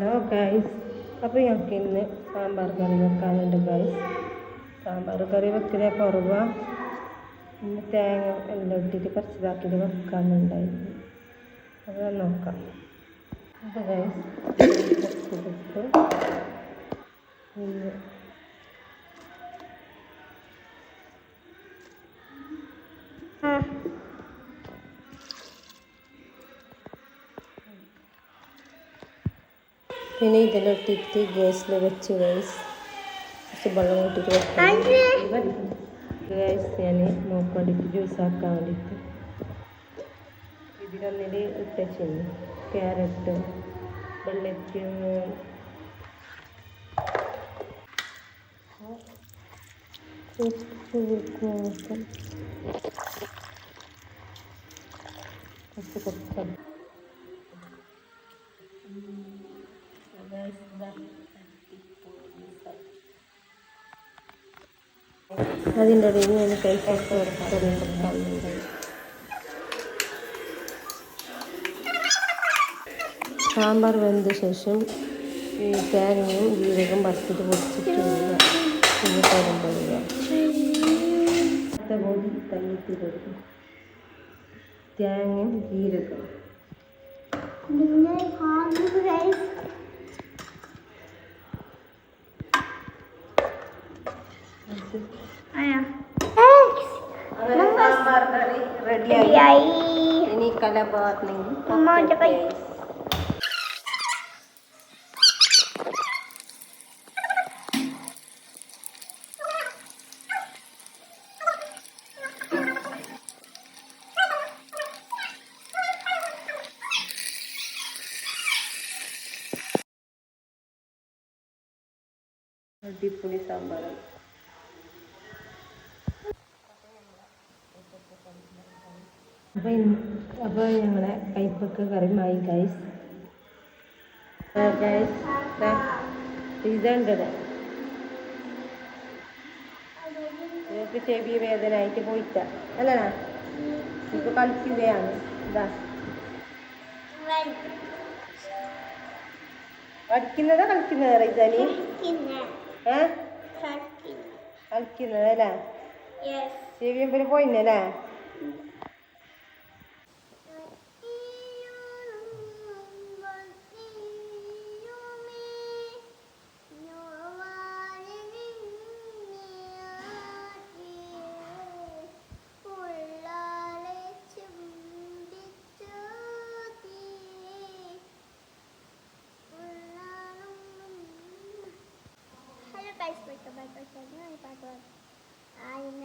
Hello guys അപ്പോൾ ഞങ്ങൾക്ക് ഇന്ന് സാമ്പാർ കറി വെക്കാനുണ്ട് ഗൈസ് സാമ്പാർ കറി വെക്കലേ കുറവാണ് ഇന്ന് തേങ്ങ എല്ലാം ഇട്ടിട്ട് കുറച്ച് ഇതാക്കിയിട്ട് വെക്കാനുണ്ടായിരുന്നു അത് നോക്കാം. അപ്പോൾ ഗൈസ് ഇന്ന് പിന്നെ ഇതെല്ലാം ഇട്ടിട്ട് ഗ്യാസിൽ വെച്ച് ഗൈസ് കുറച്ച് വെള്ളം കൂട്ടിയിട്ട് വെക്കണം ഗൈസ് ഞാൻ നോക്കാണ്ടിട്ട് ജ്യൂസ് ആക്കാൻ വേണ്ടിയിട്ട് ഇതിലൊന്നിൽ ചെയ്യും ക്യാരറ്റ് വെള്ളത്തിന് കുറച്ച് കുറച്ച് അതിന്റെ ഇടയിൽ ഞാൻ വെക്കാറുണ്ട് സാമ്പാർ വെന്ത ശേഷം ഈ തേങ്ങയും ജീരകം വറുത്തിട്ട് പൊടിച്ചിട്ടില്ല പിന്നെ തരുമ്പോഴുക പൊടി തല്ലിത്തിരിക്കും തേങ്ങയും ജീരകം സാമ്പാർ കറി റെഡിയായി ഇനി ഉമ്മാന്റെ കൈ. കലപാർന്നെങ്കിൽ അടിപൊളി സാമ്പാർ അപ്പോൾ അപ്പോൾ ഞങ്ങളെ കൈപ്പൊക്കെ കറിയുമായി ഗൈസ് ഗൈസ് ഇതുണ്ടത് നിങ്ങൾക്ക് ചെവി വേദന ആയിട്ട് പോയിട്ട അല്ലാ ഇപ്പോൾ കളിക്കുകയാണ് ഇതാ പഠിക്കുന്നതാ കളിക്കുന്നത് റൈസാനി? ഏ? കളിക്കുന്നതല്ലേ ചെവി എമ്പൽ പോയിന്നല്ലേ? Guys, welcome back to our channel. I'm Pato. I'm